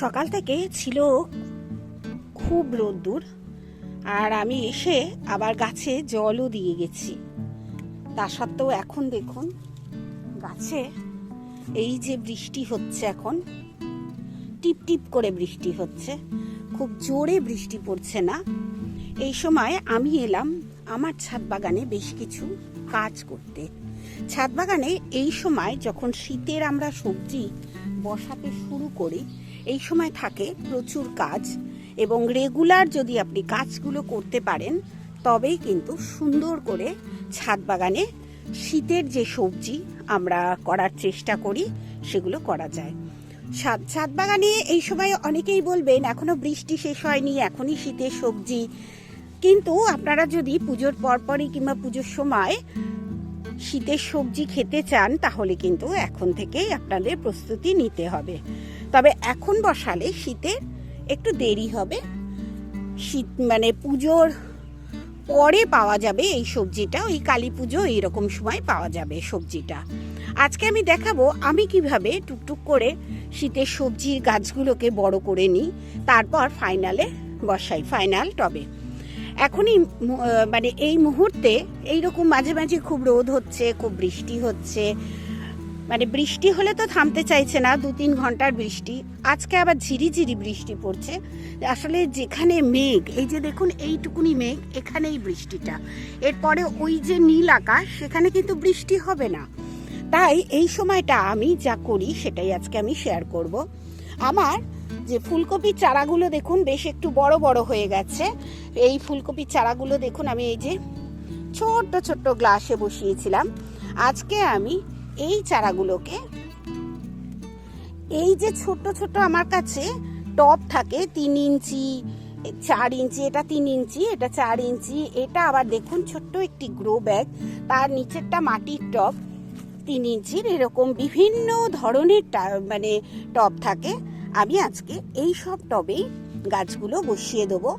সকাল থেকে ছিল খুব রোদ্দুর, আর আমি এসে আবার গাছে জলও দিয়ে গেছি। তা সত্ত্বেও এখন দেখুন, গাছে এই যে বৃষ্টি হচ্ছে এখন, টিপ টিপ করে বৃষ্টি হচ্ছে, খুব জোরে বৃষ্টি পড়ছে না। এই সময় আমি এলাম আমার ছাদ বাগানে বেশ কিছু কাজ করতে। ছাদ বাগানে এই সময় যখন শীতের আমরা সবজি বসাতে শুরু করি এই সময় থাকে প্রচুর কাজ এবং রেগুলার যদি আপনি কাজগুলো করতে পারেন, তবেই কিন্তু সুন্দর করে ছাদ বাগানে শীতের যে সবজি আমরা করার চেষ্টা করি, সেগুলো করা যায়। ছাদ ছাদ বাগানে এই সময় অনেকেই বলবেন, এখনও বৃষ্টি শেষ হয়নি, এখনই শীতের সবজি। কিন্তু আপনারা যদি পুজোর পরপরই কিংবা পুজোর সময় শীতের সবজি খেতে চান, তাহলে কিন্তু এখন থেকেই আপনাদের প্রস্তুতি নিতে হবে। তবে এখন বসালে শীতের একটু দেরি হবে। শীত মানে পুজোর পরে পাওয়া যাবে এই সবজিটা, ওই কালী পুজো এইরকম সময় পাওয়া যাবে সবজিটা। আজকে আমি দেখাবো আমি কীভাবে টুকটুক করে শীতের সবজির গাছগুলোকে বড় করে নিই, তারপর ফাইনালে বসাই, ফাইনাল টবে। এখনই মানে এই মুহূর্তে এইরকম মাঝে মাঝে খুব রোদ হচ্ছে, খুব বৃষ্টি হচ্ছে মানে বৃষ্টি হলে তো থামতে চাইছে না, দু তিন ঘণ্টার বৃষ্টি। আজকে আবার ঝিরিঝিরি বৃষ্টি পড়ছে। আসলে যেখানে মেঘ, এই যে দেখুন এইটুকুনি মেঘ, এখানেই বৃষ্টিটা। এরপরে ওই যে নীল আকাশ, সেখানে কিন্তু বৃষ্টি হবে না। তাই এই সময়টা আমি যা করি, সেটাই আজকে আমি শেয়ার করব। আমার যে ফুলকপির চারাগুলো দেখুন, বেশ একটু বড় বড় হয়ে গেছে। এই ফুলকপির চারাগুলো দেখুন, আমি এই যে ছোট্ট ছোট্ট গ্লাসে বসিয়েছিলাম। আজকে আমি এই চারাগুলোকে, এই যে ছোট্ট ছোট্ট আমার কাছে টপ থাকে তিন ইঞ্চি, চার ইঞ্চি, এটা তিন ইঞ্চি, এটা চার ইঞ্চি, এটা আবার দেখুন ছোট্ট একটি গ্রো ব্যাগ তার নিচেরটা মাটির টপ তিন ইঞ্চির এরকম বিভিন্ন ধরনের মানে টব থাকে। আমি আজকে এই সব টবেই গাছগুলো বসিয়ে দেবো।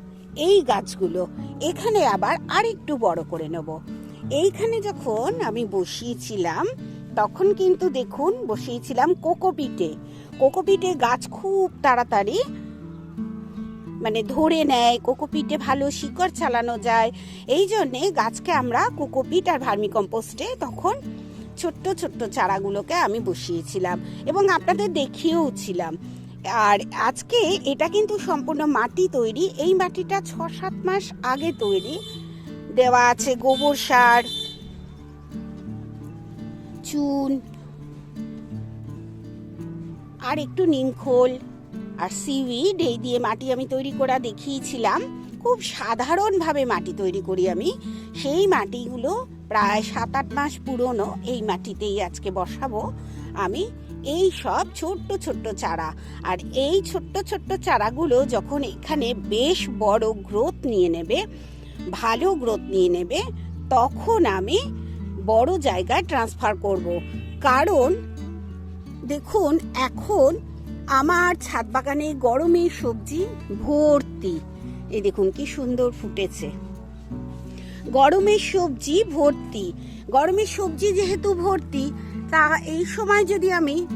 এই গাছগুলো এখানে আবার আরেকটু বড় করে নেব। এইখানে যখন আমি বসিয়েছিলাম তখন কিন্তু দেখুন, বসিয়েছিলাম কোকোপিটে কোকোপিটে গাছ খুব তাড়াতাড়ি মানে ধরে নেয় কোকোপিটে ভালো শিকড় চালানো যায়। এই জন্যে গাছকে আমরা কোকোপিট আর ভার্মিকম্পোস্টে তখন ছোট্ট ছোট্ট চারাগুলোকে আমি বসিয়েছিলাম এবং আপনাদের দেখিয়েও ছিলাম আর আজকে এটা কিন্তু সম্পূর্ণ মাটি তৈরি। এই মাটিটা ছ, সাত মাস আগে তৈরি। দেওয়া আছে গোবর সার চুন, আর একটু নিমখোল আর সিউইড এই দিয়ে মাটি আমি তৈরি করা দেখিয়েছিলাম। খুব সাধারণভাবে মাটি তৈরি করি আমি। সেই মাটিগুলো প্রায় সাত আট মাস পুরনো এই মাটিতেই আজকে বসাবো। আমি এই সব ছোট্ট ছোট্ট চারা আর এই ছোট্ট ছোট্ট চারাগুলো যখন এখানে বেশ বড় গ্রোথ নিয়ে নেবে, ভালো গ্রোথ নিয়ে নেবে, তখন আমি বড় জায়গায় ট্রান্সফার করব। কারণ, দেখুন, এখন আমার ছাদ বাগানে গরমের সবজি ভর্তি। এই দেখুন কি সুন্দর ফুটেছে। গরমের সবজি ভর্তি। গরমের সবজি যেহেতু ভর্তি, তা এই সময় যদি আমি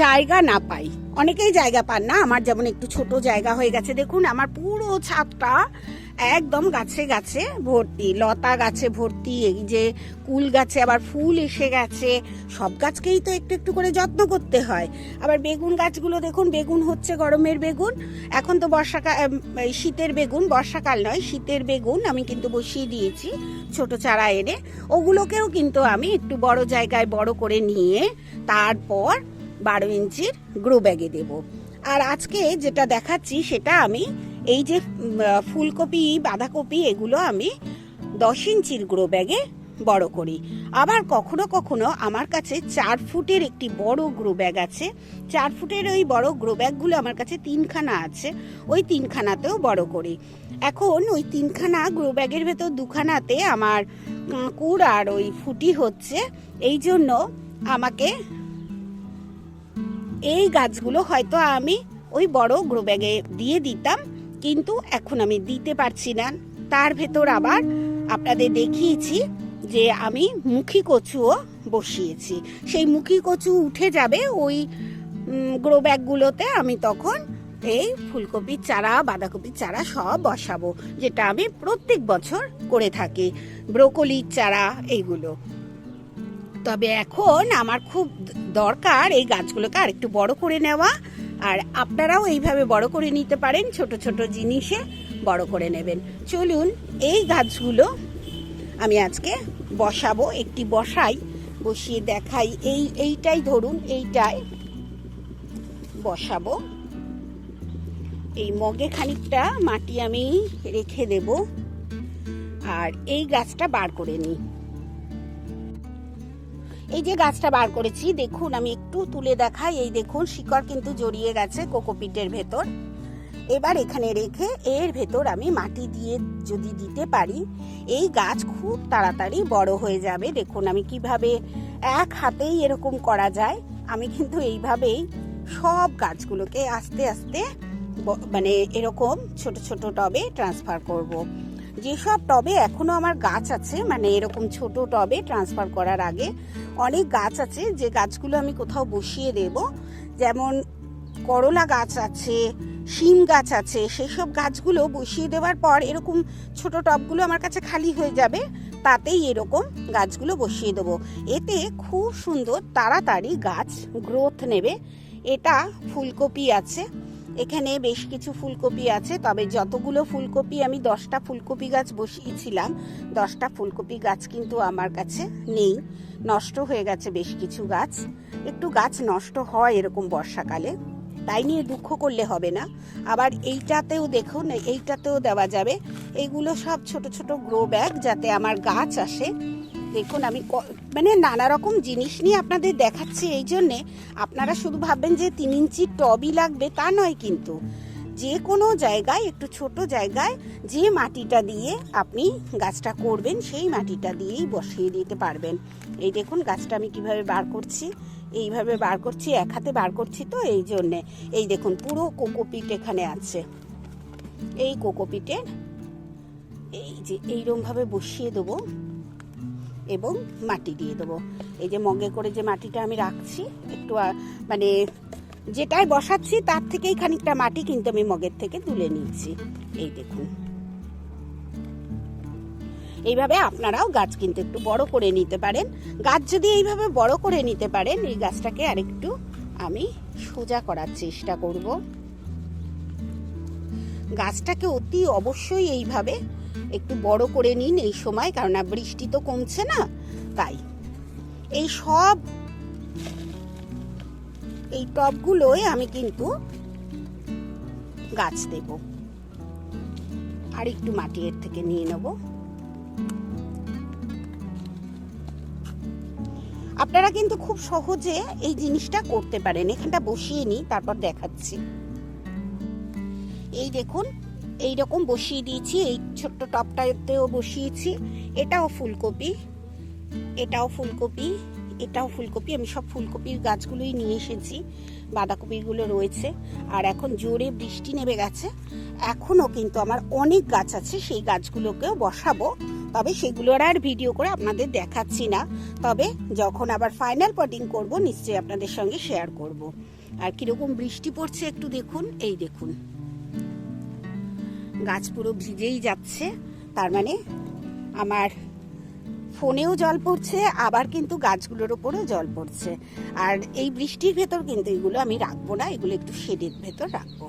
জায়গা না পাই। অনেকেই জায়গা পান না, আমার যেমন একটু ছোট জায়গা হয়ে গেছে। দেখুন, আমার পুরো ছাদটা একদম গাছে গাছে ভর্তি, লতা গাছে ভর্তি, এই যে কুল গাছে আবার ফুল এসে গেছে। সব গাছকেই তো একটু একটু করে যত্ন করতে হয়। আবার বেগুন গাছগুলো দেখুন, বেগুন হচ্ছে গরমের বেগুন। এখন তো বর্ষাকাল শীতের বেগুন, বর্ষাকাল নয়, শীতের বেগুন আমি কিন্তু বসিয়ে দিয়েছি ছোট চারা এনে। ওগুলোকেও কিন্তু আমি একটু বড় জায়গায় বড় করে নিয়ে তারপর বারো ইঞ্চির গ্রো ব্যাগে দেব। আর আজকে যেটা দেখাচ্ছি সেটা আমি এই যে ফুলকপি, বাঁধাকপি, এগুলো আমি দশ ইঞ্চির গ্রো ব্যাগে বড় করি। আবার কখনো কখনো আমার কাছে চার ফুটের একটি বড় গ্রো ব্যাগ আছে। চার ফুটের ওই বড় গ্রো ব্যাগগুলো আমার কাছে তিনখানা আছে, ওই তিনখানাতেও বড় করি। এখন ওই তিনখানা গ্রো ব্যাগের ভেতর দুখানাতে আমার কাঁকুর আর ওই ফুটি হচ্ছে। এই জন্য আমাকে এই গাছগুলো হয়তো আমি ওই বড় গ্রো ব্যাগে দিয়ে দিতাম, কিন্তু এখন আমি দিতে পারছি না। তার ভেতর আবার আপনাদের দেখিয়েছি যে আমি মুখী কচুও বসিয়েছি। সেই মুখী কচু উঠে যাবে ওই গ্রো ব্যাগগুলোতে আমি তখন এই ফুলকপির চারা, বাঁধাকপির চারা সব বসাবো, যেটা আমি প্রত্যেক বছর করে থাকি। ব্রোকলির চারা, এইগুলো। তবে এখন আমার খুব দরকার এই গাছগুলোকে আর একটু বড় করে নেওয়া। আর আপনারাও এইভাবে বড় করে নিতে পারেন, ছোট ছোট জিনিসে বড় করে নেবেন। চলুন এই গাছগুলো আমি আজকে বসাবো, একটি বসাই, বসিয়ে দেখাই। এই, এইটাই ধরুন, এইটাই বসাবো। এই মগে খানিকটা মাটি আমি রেখে দেব। আর এই গাছটা বার করে নিই। এই যে গাছটা বার করেছি, দেখুন, আমি একটু তুলে দেখাই। এই দেখুন, শিকড় কিন্তু জড়িয়ে গেছে কোকোপিটের ভেতর। এবার এখানে রেখে এর ভেতর আমি মাটি দিয়ে যদি দিতে পারি, এই গাছ খুব তাড়াতাড়ি বড় হয়ে যাবে। দেখুন, আমি কীভাবে এক হাতেই এরকম করা যায়। আমি কিন্তু এইভাবেই সব গাছগুলোকে আস্তে আস্তে মানে এরকম ছোট ছোট টবে ট্রান্সফার করব। যেসব টবে এখনও আমার গাছ আছে মানে এরকম ছোট টবে ট্রান্সফার করার আগে অনেক গাছ আছে, যে গাছগুলো আমি কোথাও বসিয়ে দেব। যেমন করলা গাছ আছে, শিম গাছ আছে, সেসব গাছগুলো বসিয়ে দেওয়ার পর এরকম ছোট টবগুলো আমার কাছে খালি হয়ে যাবে, তাতেই এরকম গাছগুলো বসিয়ে দেবো। এতে খুব সুন্দর তাড়াতাড়ি গাছ গ্রোথ নেবে। এটা ফুলকপি আছে এখানে বেশ কিছু ফুলকপি আছে, তবে যতগুলো ফুলকপি আমি দশটা ফুলকপি গাছ বসিয়েছিলাম, দশটা ফুলকপি গাছ কিন্তু আমার কাছে নেই। নষ্ট হয়ে গেছে বেশ কিছু গাছ। একটু গাছ নষ্ট হয় এরকম বর্ষাকালে, তাই নিয়ে দুঃখ করলে হবে না। আবার এইটাতেও দেখুন, এইটাতেও দেওয়া যাবে। এইগুলো সব ছোট ছোট গ্রো ব্যাগ যাতে আমার গাছ আসে। দেখুন আমি মানে নানা রকম জিনিস নিয়ে আপনাদের দেখাচ্ছি এই জন্যে। আপনারা শুধু ভাববেন যে তিন ইঞ্চি টবই লাগবে তা নয় কিন্তু। যে কোনো জায়গায়, একটু ছোট জায়গায়, যে মাটিটা দিয়ে আপনি গাছটা করবেন, সেই মাটিটা দিয়েই বসিয়ে দিতে পারবেন। এই দেখুন, গাছটা আমি কীভাবে বার করছি। এইভাবে বার করছি, এক হাতে বার করছি তো এই জন্যে। এই দেখুন, পুরো কোকোপিট এখানে আছে। এই কোকোপিটের, এই যে এইরমভাবে বসিয়ে দেবো। এবং মাটি দিয়ে দেবো। এই যে মগে করে যে মাটিটা আমি রাখছি, একটু মানে যেটাই বসাচ্ছি, তার থেকেই খানিকটা মাটি কিন্তু আমি মগের থেকে তুলে নিচ্ছি। এই দেখুন। এইভাবে আপনারাও গাছ কিন্তু একটু বড় করে নিতে পারেন। গাছ যদি এইভাবে বড় করে নিতে পারেন, এই গাছটাকে আরেকটু আমি সোজা করার চেষ্টা করব। গাছটাকে অতি অবশ্যই এইভাবে একটু বড় করে নিন এই সময় কারণ বৃষ্টি তো কমছে না, তাই। এই সব, এই টবগুলোয় আমি কিন্তু গাছ দেব। আর একটু মাটি এর থেকে নিয়ে নেব। আপনারা কিন্তু খুব সহজে এই জিনিসটা করতে পারেন। এখানটা বসিয়ে নিই, তারপর দেখাচ্ছি। এই দেখুন এই রকম বসিয়ে দিয়েছি, এই ছোট্ট টপটাতেও বসিয়েছি। এটাও ফুলকপি এটাও ফুলকপি এটাও ফুলকপি। আমি সব ফুলকপির গাছগুলোই নিয়ে এসেছি, বাঁধাকপিগুলো রয়েছে। আর এখন জোরে বৃষ্টি নেমে গেছে। এখনও কিন্তু আমার অনেক গাছ আছে, সেই গাছগুলোকেও বসাবো। তবে সেগুলোর আর ভিডিও করে আপনাদের দেখাচ্ছি না। তবে যখন আবার ফাইনাল পটিং করব, নিশ্চয়ই আপনাদের সঙ্গে শেয়ার করব। আর কীরকম বৃষ্টি পড়ছে একটু দেখুন, এই দেখুন। গাছ পুরো ভিজেই যাচ্ছে। তার মানে আমার ফোনেও জল পড়ছে, আবার কিন্তু গাছগুলোর ওপরেও জল পড়ছে। আর এই বৃষ্টির ভেতর কিন্তু এগুলো আমি রাখব না, এগুলো একটু শেডের ভেতর রাখব।